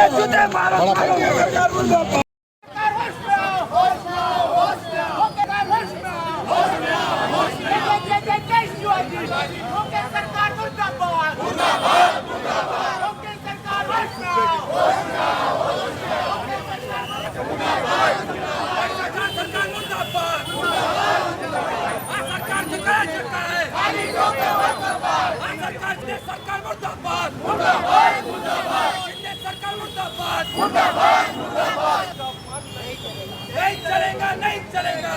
सरकार मुर्दाबाद मुर्दाबाद सरकार मुर्दाबाद नहीं चलेगा नहीं चलेगा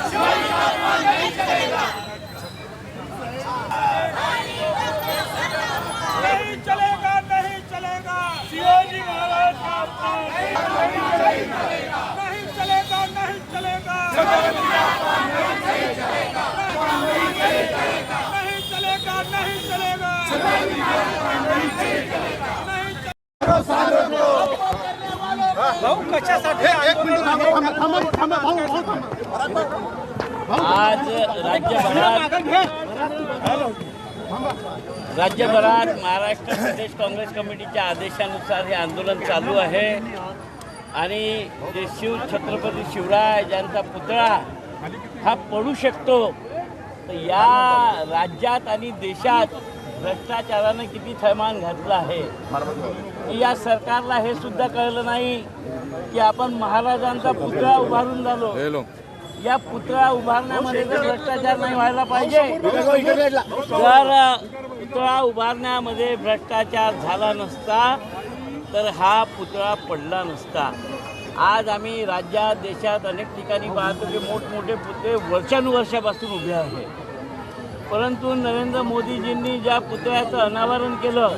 नहीं चलेगा नहीं चलेगा शिवाजी महाराज का अपमान नहीं चलेगा नहीं चलेगा नहीं चलेगा नहीं चलेगा नहीं चलेगा आज राज्यभरात राज्यभरात महाराष्ट्र प्रदेश काँग्रेस कमिटीच्या आदेशानुसार हे आंदोलन चालू आहे. आणि जे शिव छत्रपती शिवराय ज्यांचा पुतळा हा पडू शकतो तर या राज्यात आणि देशात भ्रष्टाचारानं किती थैमान घातलं आहे? की या सरकारला हे सुद्धा कळलं नाही की आपण महाराजांचा पुतळा उभारून झालो? या पुतळा उभारण्यामध्ये जर भ्रष्टाचार नाही व्हायला पाहिजे जर पुतळा उभारण्यामध्ये भ्रष्टाचार झाला नसता तर हा पुतळा पडला नसता. आज आम्ही राज्यात देशात अनेक ठिकाणी पाहतो की मोठमोठे पुतळे वर्षानुवर्षापासून उभे आहेत. परंतु नरेंद्र मोदीजींनी ज्या पुतळ्याचं अनावरण केलं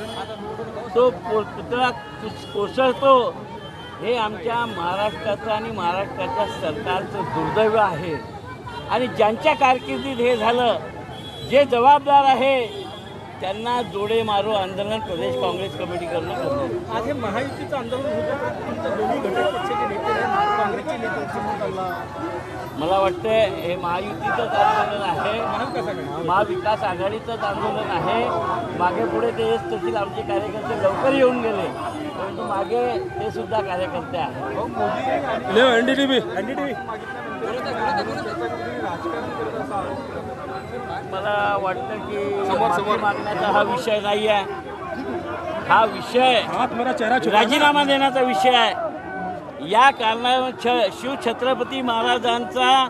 तो पुतळा कोसळतो. हे आमच्या महाराष्ट्राचं आणि महाराष्ट्राच्या सरकारचं दुर्दैव आहे. आणि ज्यांच्या कारकिर्दीत हे झालं जे जबाबदार आहे त्यांना जोडे मारो आंदोलन प्रदेश काँग्रेस कमिटी करणं आज हे महायुतीचं आंदोलन होतं मला वाटतं हे महायुतीचंच आंदोलन आहे. महाविकास आघाडीचंच आंदोलन आहे. मागे पुढे ते येत तसे आमचे कार्यकर्ते लवकर येऊन गेले. परंतु मागे ते सुद्धा कार्यकर्ते आहेत. मला वाटतं की माफी मागण्याचा हा विषय नाही आहे हा विषय राजीनामा देण्याचा विषय आहे. या कारणावर छ शिवछत्रपती महाराजांचा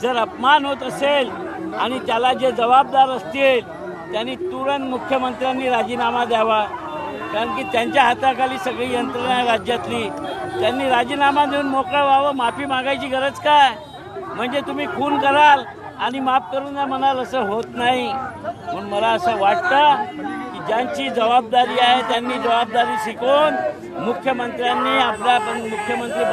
जर अपमान होत असेल आणि त्याला जे जबाबदार असतील त्यांनी तुरंत मुख्यमंत्र्यांनी राजीनामा द्यावा. कारण की त्यांच्या हाताखाली सगळी यंत्रणा आहे राज्यातली. त्यांनी राजीनामा देऊन मोकळं व्हावं माफी मागायची गरज काय? म्हणजे तुम्ही खून कराल आणि माफ करून द्या म्हणाल असं होत नाही. म्हणून मला असं वाटतं ज्यांची जबाबदारी आहे त्यांनी जबाबदारी शिकवून मुख्यमंत्र्यांनी आपल्या पण मुख्यमंत्री